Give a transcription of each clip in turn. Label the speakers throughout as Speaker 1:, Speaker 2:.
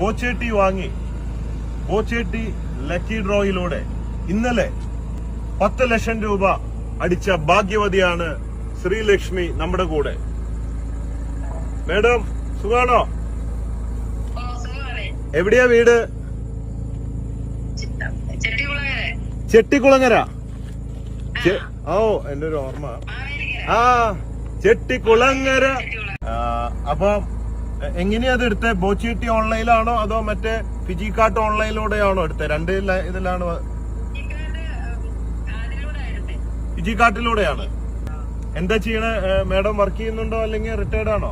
Speaker 1: ബോച്ചേട്ടി വാങ്ങി. ബോച്ചേട്ടി ലക്കി ഡ്രോയിലൂടെ ഇന്നലെ പത്ത് ലക്ഷം രൂപ അടിച്ച ഭാഗ്യവതിയാണ് ശ്രീലക്ഷ്മി നമ്മുടെ കൂടെ. മേഡം സുഖാണോ? എവിടെയാ വീട്. ചെട്ടിക്കുളങ്ങര ഓ എന്റെ ഒരു ഓർമ്മ. ആ ചെട്ടിക്കുളങ്ങര. അപ്പം എങ്ങനെയാ അത് എടുത്തത് ബോച്ചിട്ടി ഓൺലൈനിലാണോ അതോ മറ്റേ ഫിജിക്കാട്ട് ഓൺലൈനിലൂടെയാണോ എടുത്തത് രണ്ട് ഇതിലാണ് ഫിജിക്കാട്ടിലൂടെയാണ് എന്താ ചെയ്യണേ? മാഡം വർക്ക് ചെയ്യുന്നുണ്ടോ അല്ലെങ്കിൽ റിട്ടയർഡ് ആണോ?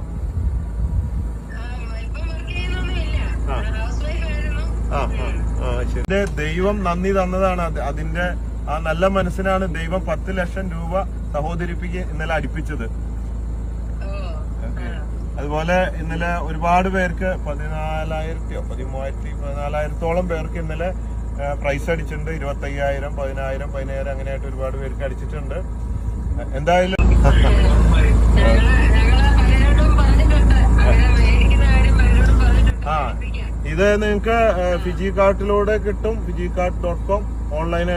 Speaker 1: ഇത് ദൈവം നന്ദി തന്നതാണ്. അത് അതിന്റെ ആ നല്ല മനസ്സിനാണ് ദൈവം പത്ത് ലക്ഷം രൂപ സഹോദരിപ്പിക്ക് ഇന്നലെ അടുപ്പിച്ചത്. അതുപോലെ ഇന്നലെ ഒരുപാട് പേർക്ക് പതിനാലായിരത്തിയോ പതിമൂവായിരത്തി പതിനാലായിരത്തോളം പേർക്ക് ഇന്നലെ പ്രൈസ് അടിച്ചിട്ടുണ്ട് ഇരുപത്തി അയ്യായിരം പതിനായിരം പതിനായിരം അങ്ങനെയായിട്ട് ഒരുപാട് പേർക്ക് അടിച്ചിട്ടുണ്ട് എന്തായാലും. ആ ഇത് നിങ്ങൾക്ക് ഫിജി കാർട്ടിലൂടെ കിട്ടും Fiji cart dot com online